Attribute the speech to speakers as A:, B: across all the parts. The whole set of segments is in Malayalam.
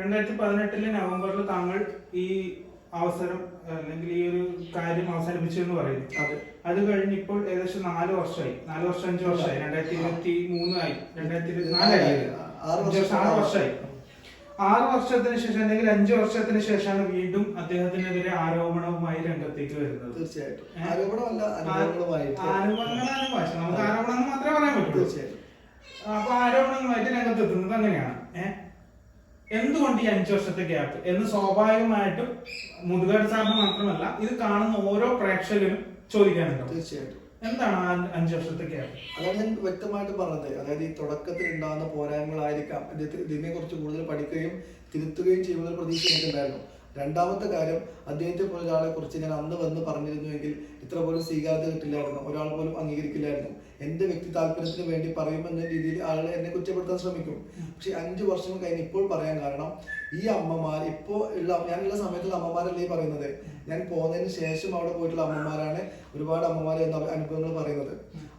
A: രണ്ടായിരത്തി പതിനെട്ടിലെ നവംബറിൽ താങ്കൾ ഈ അവസരം അല്ലെങ്കിൽ ഈ ഒരു കാര്യം അവസാനിപ്പിച്ചു എന്ന് പറയുന്നു.
B: അതെ.
A: അത് കഴിഞ്ഞ് ഇപ്പോൾ ഏകദേശം നാല് വർഷമായി. നാല് വർഷം അഞ്ച് വർഷമായി. രണ്ടായിരത്തി ഇരുപത്തി മൂന്നായി രണ്ടായിരത്തി ഇരുപത്തി നാലായി
B: ആറ്
A: വർഷം ആറ് വർഷമായി. ആറ് വർഷത്തിന് ശേഷം അല്ലെങ്കിൽ അഞ്ചു വർഷത്തിന് ശേഷമാണ് വീണ്ടും അദ്ദേഹത്തിനെതിരെ ആരോപണവുമായി രംഗത്തേക്ക് വരുന്നത്.
B: തീർച്ചയായിട്ടും? ആരോപണമല്ല
A: ആരോപണങ്ങളാണ് ഭാഷ നമുക്ക് ആരോപണം മാത്രമേ പറയാൻ പറ്റൂ
B: തീർച്ചയായിട്ടും.
A: അപ്പൊ ആരോപണങ്ങളായിട്ട് രംഗത്തെത്തുന്നത് അങ്ങനെയാണ്. എന്തുകൊണ്ട് ഈ അഞ്ചു വർഷത്തെ ഗ്യാപ്പ് എന്ന് സ്വാഭാവികമായിട്ടും മുതുകാട് സാറിന് മാത്രമല്ല ഇത് കാണുന്ന ഓരോ പ്രേക്ഷകരും ചോദിക്കാനുണ്ടാവും
B: തീർച്ചയായിട്ടും.
A: എന്താണ് അഞ്ചു വർഷത്തെ ഗ്യാപ്പ്
B: അതാണ് ഞാൻ വ്യക്തമായിട്ട് പറഞ്ഞത്. അതായത് ഈ തുടക്കത്തിൽ ഉണ്ടാകുന്ന പോരായ്മകളായിരിക്കാം. ഇതിനെ കുറിച്ച് കൂടുതൽ പഠിക്കുകയും തിരുത്തുകയും ചെയ്യുമെന്ന് പ്രതീക്ഷ എനിക്കുണ്ടായിരുന്നു. രണ്ടാമത്തെ കാര്യം അദ്ദേഹത്തെ പോലെ ഒരാളെ കുറിച്ച് ഞാൻ അന്ന് വന്ന് പറഞ്ഞിരുന്നുവെങ്കിൽ ഇത്ര പോലും സ്വീകാര്യത കിട്ടില്ലായിരുന്നു. ഒരാൾ പോലും അംഗീകരിക്കില്ലായിരുന്നു. എന്റെ വ്യക്തി താല്പര്യത്തിന് വേണ്ടി പറയുമെന്ന രീതിയിൽ ആളുകൾ എന്നെ കുറ്റപ്പെടുത്താൻ ശ്രമിക്കും. പക്ഷെ അഞ്ചു വർഷം കഴിഞ്ഞ് ഇപ്പോൾ പറയാൻ കാരണം ഈ അമ്മമാർ ഇപ്പോ ഉള്ള ഞാനുള്ള സമയത്തുള്ള അമ്മമാരല്ലേ ഈ പറയുന്നത്? ഞാൻ പോകുന്നതിന് ശേഷം അവിടെ പോയിട്ടുള്ള അമ്മമാരാണ് ഒരുപാട് അമ്മമാരെ എന്ന അനുഭവങ്ങൾ പറയുന്നത്.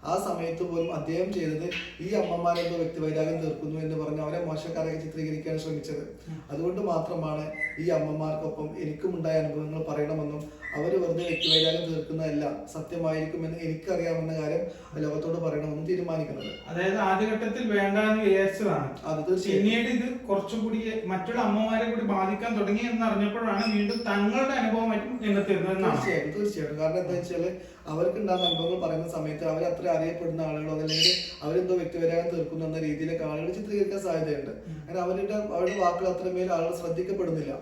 B: ആ സമയത്ത് പോലും അദ്ദേഹം ചെയ്തത് ഈ അമ്മമാരെന്തോ വ്യക്തിവൈരാഗ്യം തീർക്കുന്നു എന്ന് പറഞ്ഞ് അവരെ മോശക്കാരായി ചിത്രീകരിക്കാൻ ശ്രമിച്ചത്. അതുകൊണ്ട് മാത്രമാണ് ഈ അമ്മമാർക്കൊപ്പം എനിക്കും ഉണ്ടായ അനുഭവങ്ങൾ പറയണമെന്നും അവർ വെറുതെ വ്യക്തിവൈരാഗ്യം തീർക്കുന്നതല്ല സത്യമായിരിക്കുമെന്ന് എനിക്കറിയാമെന്ന കാര്യം ലോകത്തോട് പറയണമെന്നും തീരുമാനിക്കുന്നത്.
A: അതായത് ആദ്യഘട്ടത്തിൽ വേണ്ടാന്ന് വിചാരിച്ചതാണ്.
B: അത്
A: പിന്നീട് ഇത് കുറച്ചുകൂടി മറ്റുള്ള അമ്മമാരെ കൂടി ബാധിക്കാൻ തുടങ്ങി എന്ന് അറിഞ്ഞപ്പോഴാണ് വീണ്ടും തങ്ങളുടെ അനുഭവമായിട്ടും രംഗത്ത് വരുന്നതെന്നാണ്
B: തീർച്ചയായിട്ടും. തീർച്ചയായിട്ടും കാരണം എന്താ വെച്ചാൽ അവർക്ക് ഉണ്ടാകുന്ന അനുഭവങ്ങൾ പറയുന്ന സമയത്ത് അവർ അത്ര അറിയപ്പെടുന്ന ആളുകളോ അല്ലെങ്കിൽ അവരെന്തോ വ്യക്തിപരമായി തീർക്കുന്നു എന്ന രീതിയിലൊക്കെ ആളുകൾ ചിത്രീകരിക്കാൻ സാധ്യതയുണ്ട്. കാരണം അവരുടെ അവരുടെ വാക്കുകൾ അത്രമേൽ ആളുകൾ ശ്രദ്ധിക്കപ്പെടുന്നില്ല.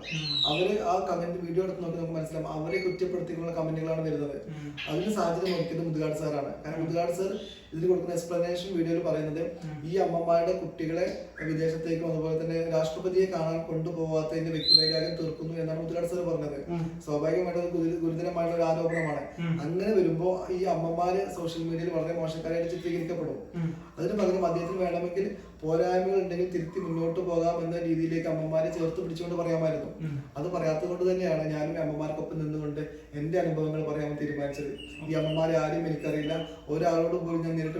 B: അവർ ആ കമന്റ് വീഡിയോ എടുത്ത് നോക്കി നമുക്ക് മനസ്സിലാവും അവരെ കുറ്റപ്പെടുത്തിയുള്ള കമന്റുകളാണ് വരുന്നത്. അതിന് സാധ്യത നോക്കിയത് മുതുകാട് സാറാണ്. കാരണം മുതുകാട് സാർ ഇതിൽ കൊടുക്കുന്ന എക്സ്പ്ലനേഷൻ വീഡിയോയിൽ പറയുന്നത് ഈ അമ്മമാരുടെ കുട്ടികളെ വിദേശത്തേക്കും അതുപോലെ തന്നെ രാഷ്ട്രപതിയെ കാണാൻ കൊണ്ടുപോകാത്തതിന്റെ വ്യക്തിവൈരാഗ്യം തീർക്കുന്നു എന്നാണ് മുതലാട് സാർ പറഞ്ഞത്. സ്വാഭാവികമായിട്ട് അത് ഗുരുതരമായിട്ടുള്ള ഒരു ആരോപണമാണ്. അങ്ങനെ വരുമ്പോ ഈ അമ്മമാര് സോഷ്യൽ മീഡിയയിൽ വളരെ മോശക്കാരായിട്ട് ചിത്രീകരിക്കപ്പെടും. അതിന് പകരം അദ്ദേഹത്തിന് വേണമെങ്കിൽ പോരായ്മകൾ ഉണ്ടെങ്കിൽ തിരുത്തി മുന്നോട്ട് പോകാം എന്ന രീതിയിലേക്ക് അമ്മമാരെ ചേർത്ത് പിടിച്ചുകൊണ്ട് പറയാമായിരുന്നു. അത് പറയാത്തത് കൊണ്ട് തന്നെയാണ് ഞാനും അമ്മമാർക്കൊപ്പം നിന്നുകൊണ്ട് എന്റെ അനുഭവങ്ങൾ പറയാൻ തീരുമാനിച്ചത്. ഈ അമ്മമാരെ ആരും എനിക്കറിയില്ല. ഒരാളോട് പോയി ഞാൻ